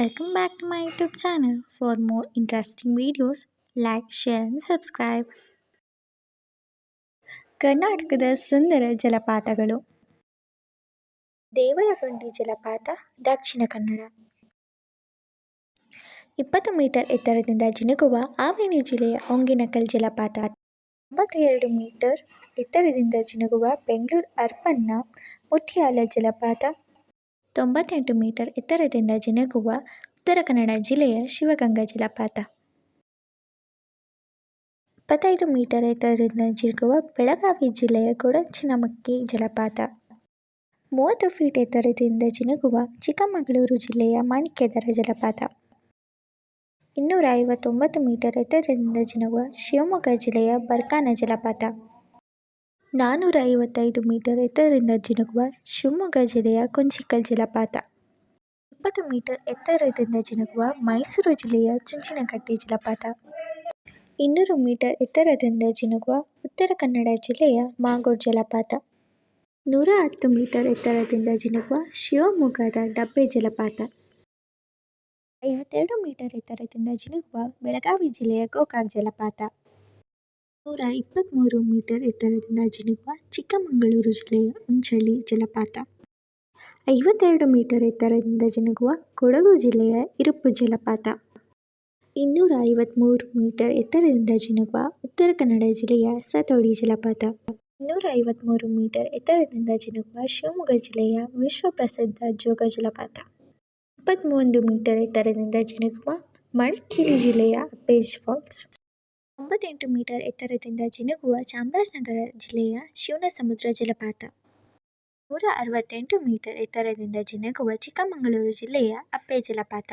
Welcome back to my YouTube channel. For more interesting videos, like, share and subscribe. ಕರ್ನಾಟಕದ ಸುಂದರ ಜಲಪಾತಗಳು ದೇವರಕೊಂಡಿ ಜಲಪಾತ ದಕ್ಷಿಣ ಕನ್ನಡ ಇಪ್ಪತ್ತು metre ಎತ್ತರದಿಂದ ಜಿನುಗುವ ಹಾವೇರಿ ಜಿಲ್ಲೆಯ ಹೊಂಗಿನಕಲ್ ಜಲಪಾತ ತೊಂಬತ್ತೆರಡು ಮೀಟರ್ ಎತ್ತರದಿಂದ ಜಿನುಗುವ ಬೆಂಗಳೂರು ಅರ್ಬನ್ನ ಮುತ್ಯಾಲ ಜಲಪಾತ ತೊಂಬತ್ತೆಂಟು ಮೀಟರ್ ಎತ್ತರದಿಂದ ಜಿನಗುವ ಉತ್ತರ ಕನ್ನಡ ಜಿಲ್ಲೆಯ ಶಿವಗಂಗಾ ಜಲಪಾತ. ಇಪ್ಪತ್ತೈದು ಮೀಟರ್ ಎತ್ತರದಿಂದ ಜಿನುಗುವ ಬೆಳಗಾವಿ ಜಿಲ್ಲೆಯ ಕೊಡಚಿನಮಕ್ಕಿ ಜಲಪಾತ. ಮೂವತ್ತು ಫೀಟ್ ಎತ್ತರದಿಂದ ಜಿನಗುವ ಚಿಕ್ಕಮಗಳೂರು ಜಿಲ್ಲೆಯ ಮಾಣಿಕ್ಯದರ ಜಲಪಾತ. ಇನ್ನೂರ ಐವತ್ತೊಂಬತ್ತು ಮೀಟರ್ ಎತ್ತರದಿಂದ ಜಿನಗುವ ಶಿವಮೊಗ್ಗ ಜಿಲ್ಲೆಯ ಬರ್ಕಾನ ಜಲಪಾತ. ನಾನ್ನೂರ ಐವತ್ತೈದು ಮೀಟರ್ ಎತ್ತರದಿಂದ ಜಿನುಗುವ ಶಿವಮೊಗ್ಗ ಜಿಲ್ಲೆಯ ಕೊಂಚಿಕಲ್ ಜಲಪಾತ. ಇಪ್ಪತ್ತು ಮೀಟರ್ ಎತ್ತರದಿಂದ ಜಿನುಗುವ ಮೈಸೂರು ಜಿಲ್ಲೆಯ ಚುಂಚನಕಟ್ಟೆ ಜಲಪಾತ. ಇನ್ನೂರು ಮೀಟರ್ ಎತ್ತರದಿಂದ ಜಿನುಗುವ ಉತ್ತರ ಕನ್ನಡ ಜಿಲ್ಲೆಯ ಮಾಗೋಡ್ ಜಲಪಾತ. ನೂರ ಹತ್ತು ಮೀಟರ್ ಎತ್ತರದಿಂದ ಜಿನುಗುವ ಶಿವಮೊಗ್ಗದ ಡಬ್ಬೆ ಜಲಪಾತ. ಐವತ್ತೆರಡು ಮೀಟರ್ ಎತ್ತರದಿಂದ ಜಿನುಗುವ ಬೆಳಗಾವಿ ಜಿಲ್ಲೆಯ ಗೋಕಾಕ್ ಜಲಪಾತ. ನೂರ ಇಪ್ಪತ್ತ್ಮೂರು ಮೀಟರ್ ಎತ್ತರದಿಂದ ಜಿನುಗುವ ಚಿಕ್ಕಮಗಳೂರು ಜಿಲ್ಲೆಯ ಉಂಚಳ್ಳಿ ಜಲಪಾತ. ಐವತ್ತೆರಡು ಮೀಟರ್ ಎತ್ತರದಿಂದ ಜಿನುಗುವ ಕೊಡಗು ಜಿಲ್ಲೆಯ ಇರುಪ್ಪು ಜಲಪಾತ. ಇನ್ನೂರ ಐವತ್ತ್ಮೂರು ಮೀಟರ್ ಎತ್ತರದಿಂದ ಜಿನುಗುವ ಉತ್ತರ ಕನ್ನಡ ಜಿಲ್ಲೆಯ ಸತೋಡಿ ಜಲಪಾತ. ಇನ್ನೂರ ಐವತ್ತ್ಮೂರು ಮೀಟರ್ ಎತ್ತರದಿಂದ ಜಿನುಗುವ ಶಿವಮೊಗ್ಗ ಜಿಲ್ಲೆಯ ವಿಶ್ವಪ್ರಸಿದ್ಧ ಜೋಗ ಜಲಪಾತ. ಇಪ್ಪತ್ತ್ಮೂರು ಮೀಟರ್ ಎತ್ತರದಿಂದ ಜಿನುಗುವ ಮಡಿಕೇರಿ ಜಿಲ್ಲೆಯ ಪೇಜ್ ಫಾಲ್ಸ್. ಒಂಬತ್ತೆಂಟು ಮೀಟರ್ ಎತ್ತರದಿಂದ ಜಿನುಗುವ ಚಾಮರಾಜನಗರ ಜಿಲ್ಲೆಯ ಶಿವನಸಮುದ್ರ ಜಲಪಾತ. ನೂರ ಅರವತ್ತೆಂಟು ಮೀಟರ್ ಎತ್ತರದಿಂದ ಜಿನುಗುವ ಚಿಕ್ಕಮಗಳೂರು ಜಿಲ್ಲೆಯ ಅಪ್ಪೆ ಜಲಪಾತ.